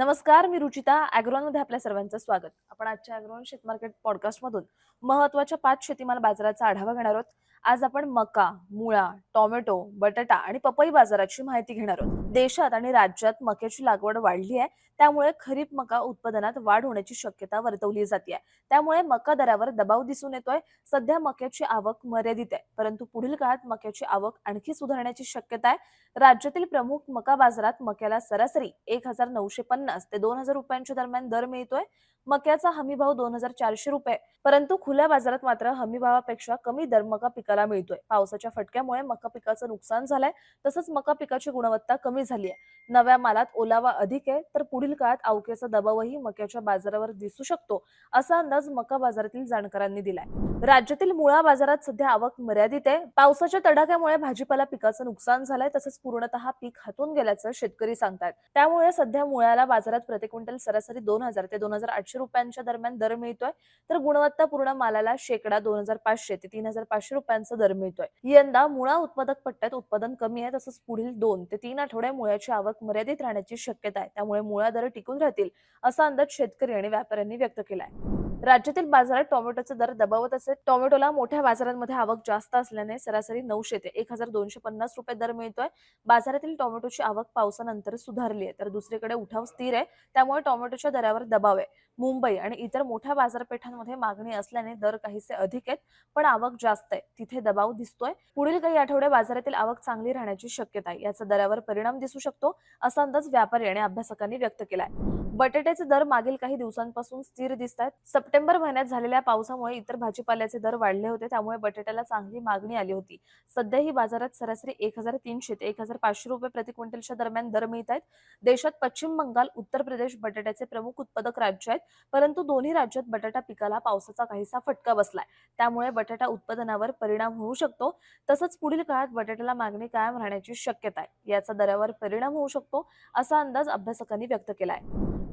नमस्कार मी रुचिता अॅग्रोनमध्ये आपल्या सर्वांचं स्वागत. आपण आजच्या अॅग्रोन शेत मार्केट पॉडकास्ट मधून महत्त्वाच्या पाच शेतीमाल बाजाराचा आढावा घेणार आहोत. आज आपण मका मुळा टोमॅटो बटाटा आणि पपई बाजाराची माहिती घेणार आहोत. देशात आणि राज्यात मक्याची लागवड वाढली आहे. त्यामुळे खरीप मका उत्पादनात वाढ होण्याची शक्यता वर्तवली जाते त्यामुळे मका दरावर दबाव दिसून येतोय. सध्या मक्याची आवक मर्यादित आहे. परंतु पुढील काळात मक्याची आवक आणखी सुधारण्याची शक्यता आहे. राज्यातील प्रमुख मका बाजारात मक्याला सरासरी एक हजार नऊशे पन्नास ते दोन हजार रुपयांच्या दरम्यान दर मिळतोय. मक्याचा हमी भाव दोन हजार चारशे रुपये परंतु खुल्या बाजारात मात्र हमी भावापेक्षा कमी दर मका पिकाला मिळतोय. पावसाच्या फटक्यामुळे मका पिकाचं नुकसान झालंय. तसंच मका पिकाची गुणवत्ता कमी झाली आहे. नव्या मालात ओलावा अधिक आहे तर पुढील काळात अवक्याचा दबावही मक्याच्या बाजारावर दिसू शकतो असा अंदाज मका बाजारातील जाणकारांनी दिलाय. राज्यातील मुळा बाजारात सध्या आवक मर्यादित आहे. पावसाच्या तडाख्यामुळे भाजीपाला पिकाचं नुकसान झालंय तसंच पूर्णतः पीक हातून गेल्याचं शेतकरी सांगतात त्यामुळे सध्या मुळ्याला बाजारात प्रति क्विंटल सरासरी दोन हजार ते दोन हजार आठशे रुपयांच्या दरम्यान दर मिळतोय. तर गुणवत्तापूर्ण मालाला शेकडा दोन हजार पाचशे ते तीन हजार पाचशे रुपयांचा दर मिळतोय. यंदा मुळा उत्पादक पट्ट्यात उत्पादन कमी आहे तसंच पुढील दोन ते तीन आठवड्या मुळ्याची आवक मर्यादित राहण्याची शक्यता आहे. त्यामुळे मुळा दर टिकून राहतील असा अंदाज शेतकरी आणि व्यापाऱ्यांनी व्यक्त केलाय. राज्यातील बाजारात टोमॅटोचे दर दबावत असे टोमॅटोला मोठ्या बाजारांमध्ये आवक जास्त असल्याने सरासरी नऊशे ते एक हजार दोनशे पन्नास रुपये दर मिळतोय. बाजारातील टोमॅटोची आवक पावसानंतर सुधारली आहे तर दुसरीकडे उठाव स्थिर आहे त्यामुळे टोमॅटोच्या दरावर दबाव आहे. मुंबई आणि इतर मोठ्या बाजारपेठांमध्ये मागणी असल्याने दर काहीसे अधिक आहेत पण आवक जास्त आहे. तिथे दबाव दिसतोय. पुढील काही आठवडे बाजारातील आवक चांगली राहण्याची शक्यता आहे. याचा दरावर परिणाम दिसू शकतो असा अंदाज व्यापारी आणि अभ्यासकांनी व्यक्त केलाय. बटाट्याचे दर मागील काही दिवसांपासून स्थिर दिसत आहेत. सप्टेंबर महिन्यात झालेल्या पावसामुळे इतर भाजीपाल्याचे दर वाढले होते त्यामुळे बटाट्याला चांगली मागणी आली होती. सध्या ही बाजारात सरासरी एक हजार तीनशे ते एक हजार पाचशे रुपये प्रति क्विंटलच्या दरम्यान दर मिळत आहेत. देशात पश्चिम बंगाल उत्तर प्रदेश बटाट्याचे प्रमुख उत्पादक राज्य आहेत. परंतु दोन्ही राज्यात बटाटा पिकाला पावसाचा काहीसा फटका बसलाय. त्यामुळे बटाटा उत्पादनावर परिणाम होऊ शकतो. तसंच पुढील काळात बटाट्याला मागणी कायम राहण्याची शक्यता आहे. याचा दरावर परिणाम होऊ शकतो असा अंदाज अभ्यासकांनी व्यक्त केलाय.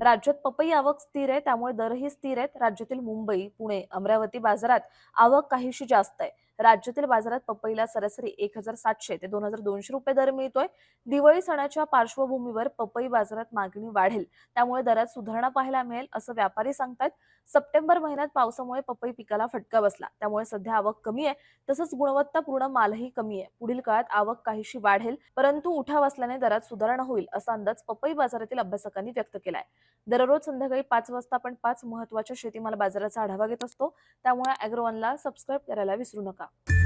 राज्यात पपई आवक स्थिर आहे त्यामुळे दरही स्थिर आहेत. राज्यातील मुंबई पुणे अमरावती बाजारात आवक काहीशी जास्त आहे. राज्यातील बाजारात पपईला सरासरी एक हजार सातशे ते दोन हजार दोनशे रुपये दर मिळतोय. दिवाळी सणाच्या पार्श्वभूमीवर पपई बाजारात मागणी वाढेल. त्यामुळे दरात सुधारणा पाहायला मिळेल असं व्यापारी सांगतात सप्टेंबर महिन्यात पावसामुळे पपई पिकाला फटका बसला. त्यामुळे सध्या आवक कमी आहे. तसंच गुणवत्तापूर्ण मालही कमी आहे. पुढील काळात आवक काहीशी वाढेल परंतु उठाव असल्याने दरात सुधारणा होईल असा अंदाज पपई बाजारातील अभ्यासकांनी व्यक्त केलाय. दररोज संध्याकाळी पाच वाजता आपण पाच महत्त्वाच्या शेतीमाल बाजाराचा आढावा घेत असतो. त्यामुळे अॅग्रोवनला सबस्क्राईब करायला विसरू नका. 감사합니다.